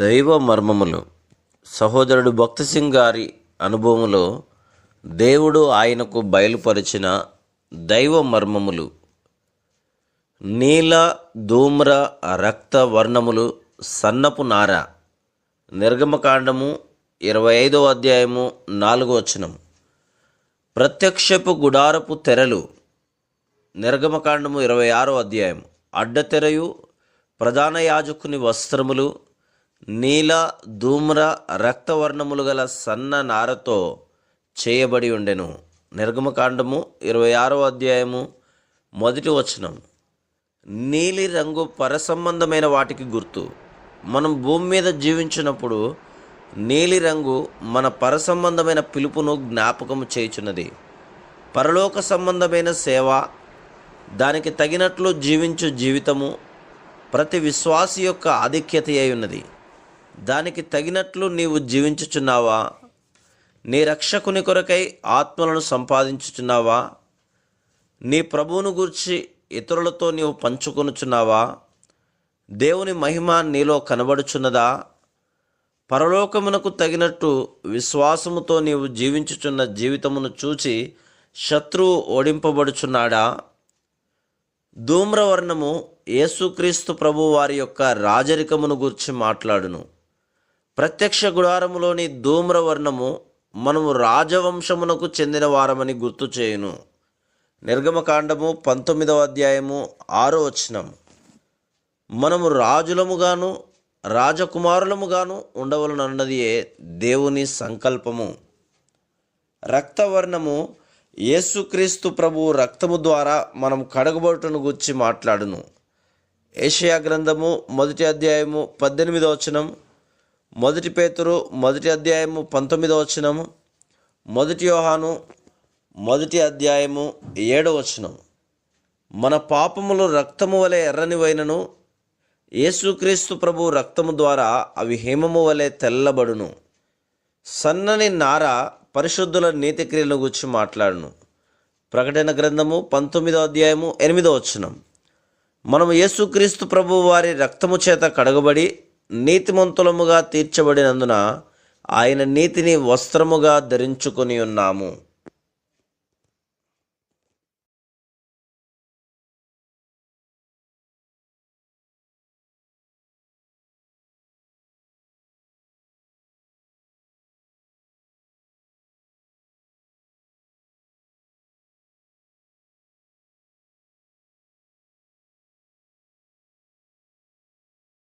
దైవ మర్మములు. సహోదరుడు భక్తి సింగ్ గారి అనుభవములో దేవుడు ఆయనకు బయలుపరిచిన దైవ మర్మములు. నీల ధూమ్ర రక్త వర్ణములు సన్నపు నార. నిర్గమకాండము ఇరవై ఐదవ అధ్యాయము నాలుగో వచనం. ప్రత్యక్షపు గుడారపు తెరలు. నిర్గమకాండము ఇరవై ఆరో అధ్యాయం అడ్డతెరయు ప్రధాన యాజకుని వస్త్రములు నీల ధూమ్ర రక్తవర్ణములు గల సన్న నారతో చేయబడి ఉండెను. నిర్గమకాండము ఇరవై ఆరో అధ్యాయము మొదటి వచనం. నీలి రంగు పరసంబంధమైన వాటికి గుర్తు. మనం భూమి మీద జీవించినప్పుడు నీలి రంగు మన పరసంబంధమైన పిలుపును జ్ఞాపకము చేయుచున్నది. పరలోక సంబంధమైన సేవ దానికి తగినట్లు జీవించు జీవితము ప్రతి విశ్వాసి యొక్క ఆధిక్యత అయి ఉన్నది. దానికి తగినట్లు నీవు జీవించుచున్నావా? నీ రక్షకుని కొరకై ఆత్మలను సంపాదించుచున్నావా? నీ ప్రభువును గూర్చి ఇతరులతో నీవు పంచుకొనుచున్నావా? దేవుని మహిమ నీలో కనబడుచున్నదా? పరలోకమునకు తగినట్టు విశ్వాసముతో నీవు జీవించుచున్న జీవితమును చూచి శత్రువు ఓడింపబడుచున్నాడా? ధూమ్రవర్ణము యేసుక్రీస్తు ప్రభు వారి యొక్క రాజరికమును గూర్చి మాట్లాడును. ప్రత్యక్ష గుడారములోని ధూమ్రవర్ణము మనము రాజవంశమునకు చెందిన వారమని గుర్తు చేయును. నిర్గమకాండము పంతొమ్మిదవ అధ్యాయము ఆరో వచనం మనము రాజులముగాను రాజకుమారులముగాను ఉండవలనన్నదియే దేవుని సంకల్పము. రక్తవర్ణము యేసుక్రీస్తు ప్రభు రక్తము ద్వారా మనం కడగబడుటను గురించి మాట్లాడును. ఏషియా గ్రంథము మొదటి అధ్యాయము పద్దెనిమిదవచనం మొదటి పేతురు మొదటి అధ్యాయము పంతొమ్మిదవ వచనము మొదటి యోహాను మొదటి అధ్యాయము ఏడవ వచనం మన పాపములు రక్తము వలె ఎర్రనివైనను యేసుక్రీస్తు ప్రభు రక్తము ద్వారా అవి హేమము వలె తెల్లబడును. సన్నని నార పరిశుద్ధుల నీతిక్రియలను గురించి మాట్లాడును. ప్రకటన గ్రంథము పంతొమ్మిదో అధ్యాయము ఎనిమిదో వచనం. మనము యేసుక్రీస్తు ప్రభు వారి రక్తము చేత కడగబడి నీతిమంతులముగా తీర్చబడినందున ఆయన నీతిని వస్త్రముగా ధరించుకొని ఉన్నాము.